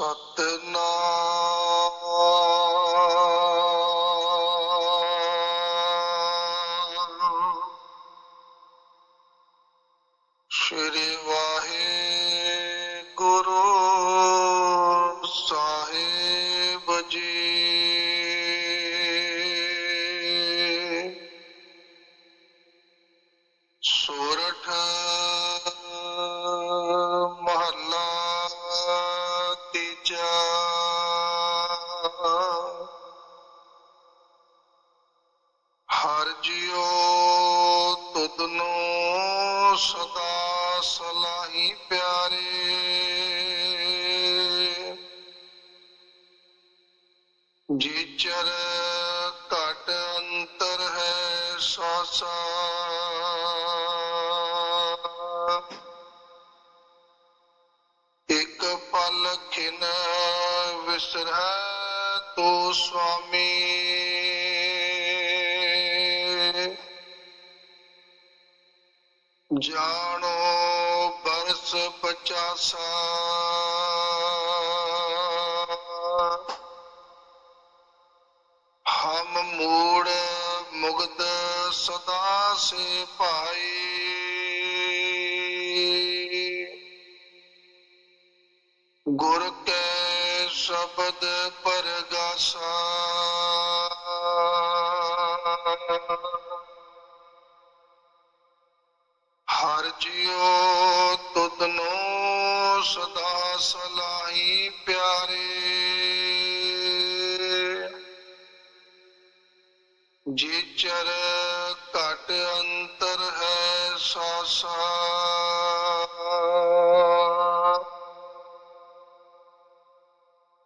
ਸਤਨਾਮ ਸ਼੍ਰੀ ਸਲਾਹੀ ਪਿਆਰੇ। ਜੀਚਰ ਘਟ ਅੰਤਰ ਹੈ ਸਾਸਾ ਇੱਕ ਪਲ ਖਿਨ ਵਿਸਰੈ ਤੋ ਸੁਆਮੀ। ਜਾਣੋ ਬਰਸ ਪਚਾਸਾ। ਹਮ ਮੂੜ ਮੁਗਦ ਸਦਾ ਸੇ ਭਾਈ। ਗੁਰ ਕੈ ਸ਼ਬਦ ਪਰਗਾਸਾ। ਹਰ ਜਿਉ ਸਦਾ ਸਲਾਹੀ ਪਿਆਰੇ। ਜੇਚਰ ਚਰ ਘਟ ਅੰਤਰ ਹੈ ਸਾਸਾ,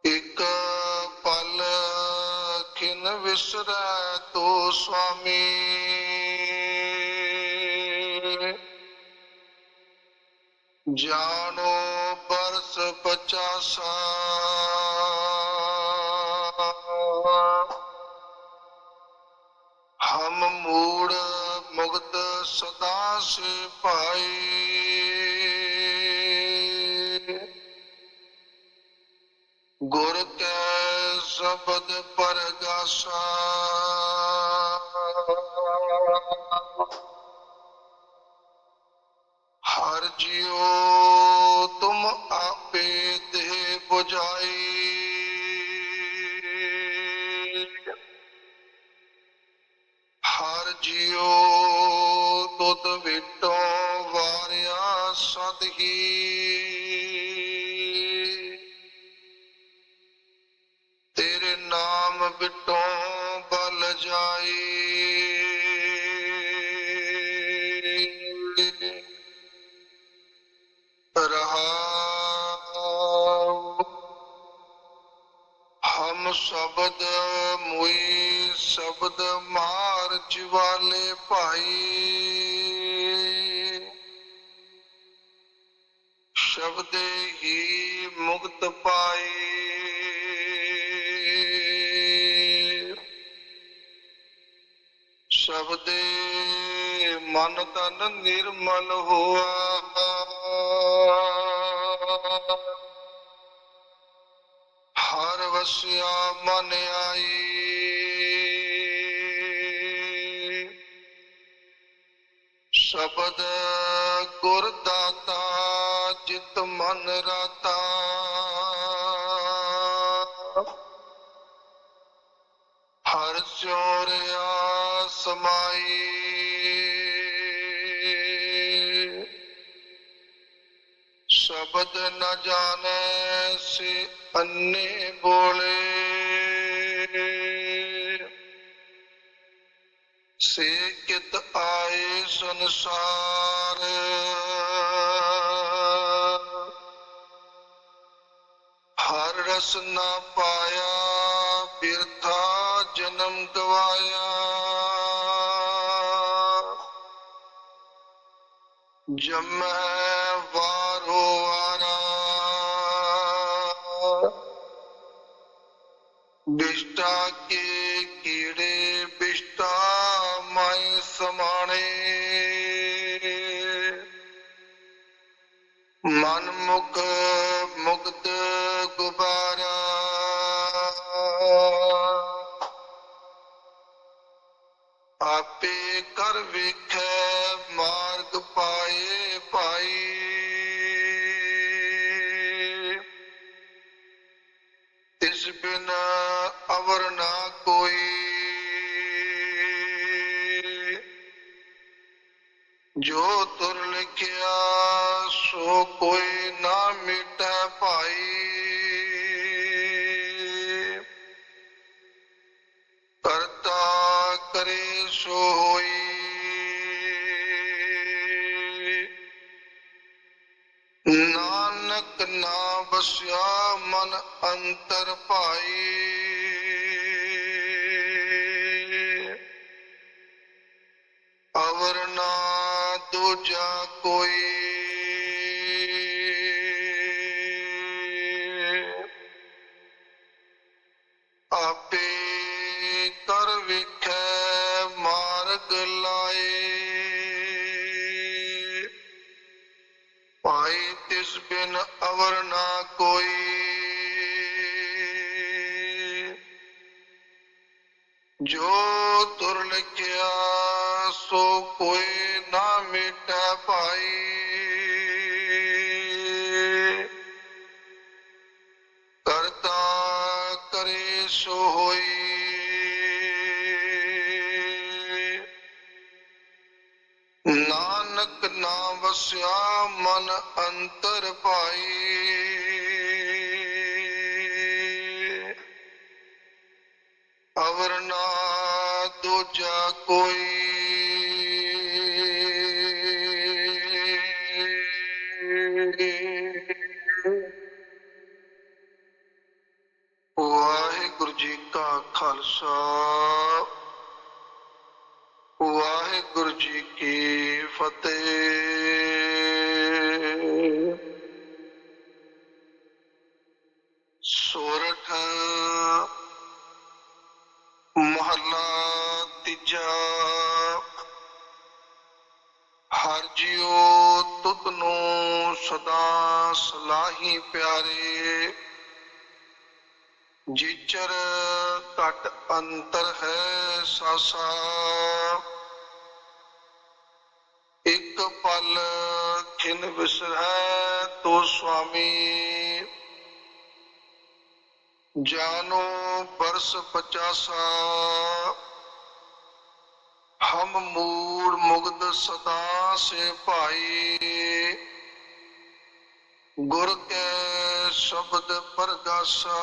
ਇਕ ਪਲ ਖਿਨ ਵਿਸਰੈ ਤੋ ਸੁਆਮੀ। ਜਾਣੋ ਬਰਸ ਪਚਾਸਾ। ਹਮ ਮੂੜ ਮੁਗਦ ਸਦਾ ਸੇ ਭਾਈ। ਗੁਰ ਕੈ ਸ਼ਬਦ ਪਰਗਾਸਾ। 부ਝਾਈ ਹਰ ਜਿਉ ਤੁਧ ਵਿਟੋ ਵਾਰਿਆ ਸਦਹੀ ਤੇਰੇ ਨਾਮ ਵਿਟੋ ਬਲ ਜਾਈ ਸ਼ਬਦ ਮੁਈ, ਸ਼ਬਦ ਮਾਰ ਜਿਵਾਲੇ ਭਾਈ। ਸ਼ਬਦੇ ਹੀ ਮੁਕਤ ਪਾਈ। ਸ਼ਬਦੇ ਮਨ ਤਨ ਨਿਰਮਲ ਹੋਆ। ਹਰ ਮਨ ਆਈ। ਸ਼ਬਦ ਗੁਰ ਦਾਤਾ ਜਿਤ ਮਨ ਰਾਤਾ। ਹਰ ਚੋਰਿਆ ਸਮਾਈ। ਸ਼ਬਦ ਨ ਜਾਣੈ ਸੇ ਅੰਨੇ ਬੋਲੇ। ਸੇ ਕਿਤ ਆਏ ਸੰਸਾਰ। ਹਰ ਰਸ ਨਾ ਪਾਇਆ, ਬਿਰਥਾ ਜਨਮ ਗਵਾਇਆ ਜਮੈ ਵਾਰੋ ਵਾਰਾ ਬਿਸ਼ਟਾ ਕੇ ਕੀੜੇ ਬਿਸ਼ਟਾ ਮੈਂ ਸਮਾਣੇ। ਮਨ ਮੁਖ ਮੁਕਤ ਗੁਬਾਰਾ। ਆਪੇ ਕਰ ਵੇਖੇ ਕਰੇ ਸੋਈ। ਨਾਨਕ ਨਾ ਬਸਿਆ ਮਨ ਅੰਤਰ ਭਾਈ। ਅਵਰ ਨਾ ਦੂਜਾ ਕੋਈ। ਆਪੇ ਕਰ ਵਿੱਚ ਬਿਨ ਨਾ ਕੋਈ। ਜੋ ਤੁਰ ਲਿਖਿਆ, ਸੋ ਕੋਈ ਨਾ ਮਿਟੈ ਭਾਈ। ਕਰਤਾ ਕਰੇ ਸੋ ਹੋਈ ਨਾਨਕ ਨਾ ਵਸਿਆ ਮਨ ਅੰਤਰ ਪਾਈ ਅਵਰ ਨਾ ਦੂਜਾ ਕੋਈ ਜੀ ਕੀ ਫਤਿਹ। ਸੋਰਠ ਮਹੱਲਾ, ਤੀਜਾ। ਹਰ ਜਿਉ ਤੁਧ ਨੂੰ ਸਦਾ ਸਲਾਹੀ ਪਿਆਰੇ। ਜਿਚਰ ਘਟ ਅੰਤਰ ਹੈ ਸਾਸਾ। ਇੱਕ ਪਲ ਖਿਨ ਵਿਸਰੈ ਤੋ ਸੁਆਮੀ। ਜਾਨੋ ਬਰਸ ਪਚਾਸਾ। ਹਮ ਮੂੜ ਮੁਗਦ ਸਦਾ ਸੇ ਭਾਈ। ਗੁਰ ਕੇ ਸ਼ਬਦ ਪਰਗਾਸਾ।